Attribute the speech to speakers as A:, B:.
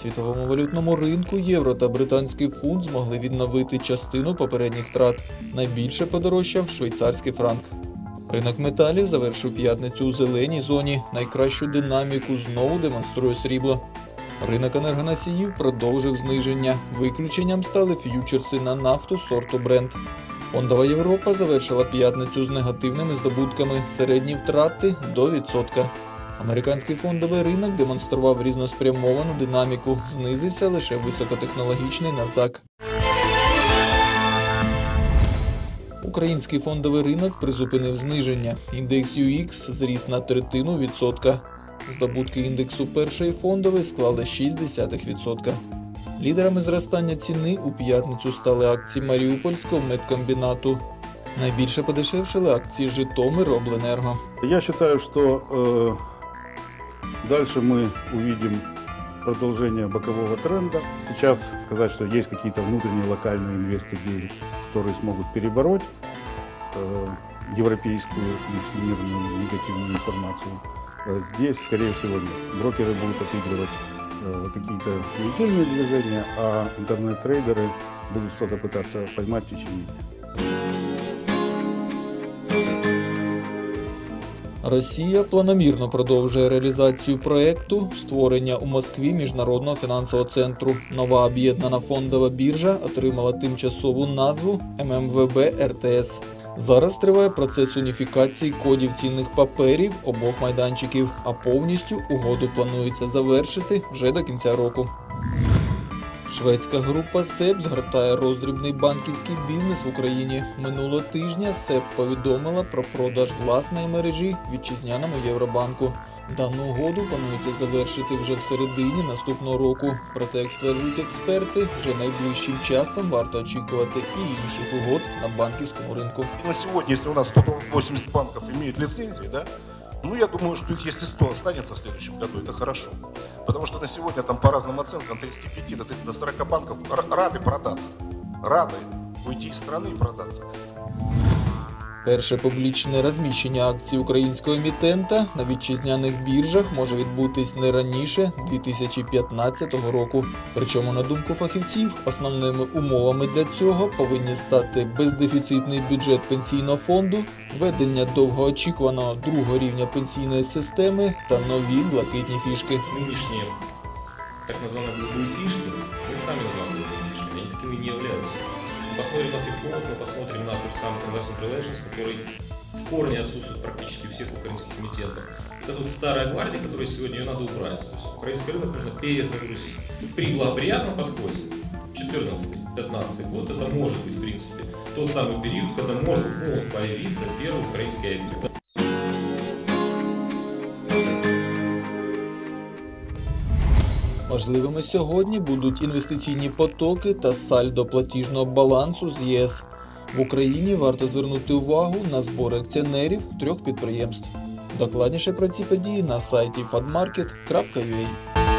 A: світовому валютному ринку євро та британський фунт змогли відновити частину попередніх втрат. Найбільше подорожчав швейцарський франк. Ринок металів завершив п'ятницю у зеленій зоні. Найкращу динаміку знову демонструє срібло. Ринок енергоносіїв продовжив зниження. Виключенням стали ф'ючерси на нафту сорту Brent. Фондова Європа завершила п'ятницю з негативними здобутками середні втрати до відсотка. Американський фондовий ринок демонстрував різноспрямовану динаміку, знизився лише високотехнологічний NASDAQ. Український фондовий ринок призупинив зниження. Індекс UX зріс на третину відсотка. Здобутки індексу першої фондової склали 0,6%. Лідерами зростання ціни у п'ятницю стали акції Маріупольського медкомбінату. Найбільше подешевшили акції Житомир Обленерго.
B: Я считаю, что э, дальше мы увидим продолжение бокового тренда. Сейчас сказать, что есть какие-то внутренние локальные инвестиции, которые смогут перебороть э, европейскую и всемирную негативную информацию, э, здесь, скорее всего, нет. Брокеры будут отыгрывать э, какие-то недельные движения, а интернет-трейдеры будут что-то пытаться поймать в течение дня.
A: Росія планомірно продовжує реалізацію проекту створення у Москві міжнародного фінансового центру. Нова об'єднана фондова біржа отримала тимчасову назву ММВБ РТС. Зараз триває процес уніфікації кодів цінних паперів обох майданчиків, а повністю угоду планується завершити вже до кінця року. Шведська група СЕП згортає роздрібний банківський бізнес в Україні. Минулого тижня СЕП повідомила про продаж власної мережі вітчизняному Євробанку. Дану угоду планується завершити вже в середині наступного року. Проте, як стверджують експерти, вже найближчим часом варто очікувати і інших угод на банківському ринку.
C: На сегодня, если у нас 180 банков имеют лицензии, да, ну, я думаю, что их, если 100 останется в следующем году, это хорошо. Потому что на сегодня там по разным оценкам 35 до, 30, до 40 банков р- рады продаться. Рады уйти из страны и продаться.
A: Перше публічне розміщення акцій українського емітента на вітчизняних біржах може відбутись не раніше 2015 року. Причому, на думку фахівців, основними умовами для цього повинні стати бездефіцитний бюджет пенсійного фонду, введення довгоочікуваного другого рівня пенсійної системи та нові блакитні фішки.
D: нынешние так называемые голубые фишки, мы их сами называем голубыми фишками, они такими не являются. Мы посмотрим на FIFO, мы посмотрим на тот самый Investment Relations, который в корне отсутствует практически у всех украинских эмитентов. Это вот старая гвардия, которая сегодня ее надо убрать. То есть украинский рынок нужно перезагрузить. При благоприятном подходе 14-15 год это может быть, в принципе, тот самый период, когда может, могут появиться первый украинский IPO.
A: Важливими сьогодні будуть інвестиційні потоки та сальдо платіжного балансу з ЄС. В Україні варто звернути увагу на збори акціонерів трьох підприємств. Докладніше про ці події на сайті fadmarket.ua.